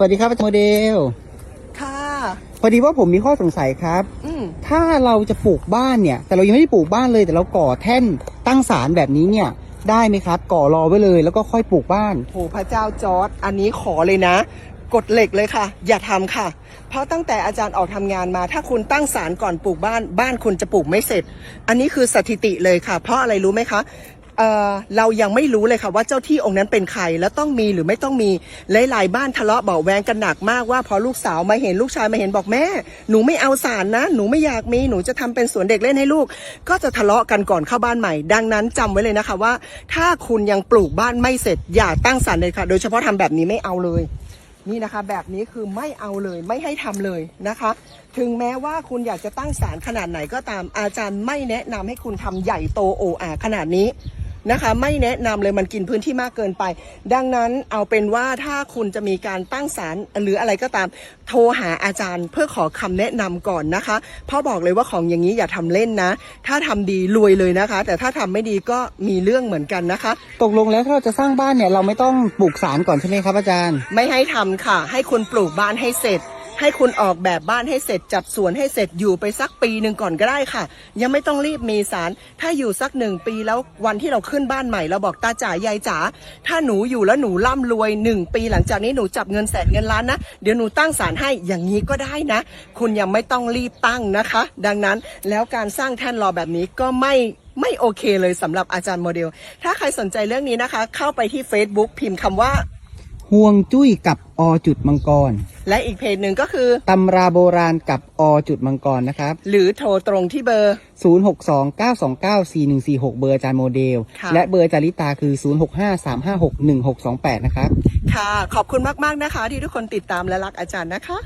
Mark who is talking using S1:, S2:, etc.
S1: สวัสดีครับอาจารย์โมเดล
S2: ค่ะ
S1: พอดีว่าผมมีข้อสงสัยครับ
S2: อืม
S1: ถ้าเราจะปลูกบ้านเนี่ย แต่เรายังไม่ได้ปลูกบ้านเลย แต่เราก่อแท่นตั้งศาลแบบนี้เนี่ย ได้ไหมครับ ก่อรอไว้เลย แล้วก็ค่อยปลูกบ้าน
S2: โหพระเจ้าจอร์ดอันนี้ขอเลยนะ กดเหล็กเลยค่ะ อย่าทำค่ะ เพราะตั้งแต่อาจารย์ออกทำงานมา ถ้าคุณตั้งศาลก่อนปลูกบ้าน บ้านคุณจะปลูกไม่เสร็จ อันนี้คือสถิติเลยค่ะ เพราะอะไรรู้ไหมคะ เอ่อเรายังไม่รู้เลยค่ะว่าเจ้าที่องค์นั้นเป็นใคร แล้วต้องมีหรือไม่ต้องมีหลายๆบ้านทะเลาะเบาแวงกันหนักมากว่าพอลูกสาวมาเห็นลูกชายมาเห็นบอกแม่ หนูไม่เอาศาลนะ หนูไม่อยากมีหนูจะทำเป็นสวนเด็กเล่นให้ลูก ก็จะทะเลาะกันก่อนเข้าบ้านใหม่ ดังนั้นจำไว้เลยนะคะว่า ถ้าคุณยังปลูกบ้านไม่เสร็จอย่าตั้งศาลเลยค่ะ โดยเฉพาะทำแบบนี้ไม่เอาเลยนี่นะคะแบบนี้คือไม่เอาเลยไม่ให้ทำเลยนะคะ ถึงแม้ว่าคุณอยากจะตั้งศาลขนาดไหนก็ตามอาจารย์ไม่แนะนำให้คุณทำใหญ่โตโออาขนาดนี้ นะคะ ไม่แนะนำเลยมันกินพื้นที่มากเกินไป ดังนั้นเอาเป็นว่าถ้าคุณจะมีการตั้งศาลหรืออะไรก็ตาม โทรหาอาจารย์ เพื่อขอคำแนะนำก่อนนะคะเพราะบอกเลยว่าของอย่างนี้อย่าทำเล่นนะ ถ้าทำดีรวยเลยนะคะ แต่ถ้าทำไม่ดีก็มีเรื่องเหมือนกันนะคะ
S1: ตกลงแล้วถ้าเราจะสร้างบ้านเนี่ยเราไม่ต้องปลูกศาลก่อนใช่ไหมครับอาจารย์
S2: ไม่ให้ทำค่ะ ให้คุณปลูกบ้านให้เสร็จ ให้คุณออกแบบบ้านให้เสร็จจัดสวนให้เสร็จอยู่ไปสักปีหนึ่งก่อนก็ได้ค่ะ ยังไม่ต้องรีบมีสาร ถ้าอยู่สักหนึ่งปีแล้ววันที่เราขึ้นบ้านใหม่เราบอกตาจ๋ายายจ๋าถ้าหนูอยู่แล้วหนูร่ำรวยหนึ่งปีหลังจากนี้หนูจับเงินแสนเงินล้านนะเดี๋ยวหนูตั้งศาลให้อย่างนี้ก็ได้นะ คุณยังไม่ต้องรีบตั้งนะคะ ดังนั้นแล้วการสร้างแท่นรอแบบนี้ก็ไม่ไม่โอเคเลยสำหรับอาจารย์โมเดล ถ้าใครสนใจเรื่องนี้นะคะ เข้าไปที่ Facebook พิมพ์คำว่า
S1: ห่วงจุ้ยกับอจุดมังกร
S2: และอีกเพจหนึ่งก็คือ
S1: ตำราโบราณกับอจุดมังกรนะครับ
S2: หรือโทรตรงที่เบอร์
S1: 0629294146 เบอร์อาจารย์โมเดล
S2: ค่ะ
S1: และเบอร์อาจารย์ลิตาคือ 0653561628 นะครับ
S2: ค่ะ ขอบคุณมาก ๆ นะคะ ที่ทุกคนติดตามและรักอาจารย์นะคะ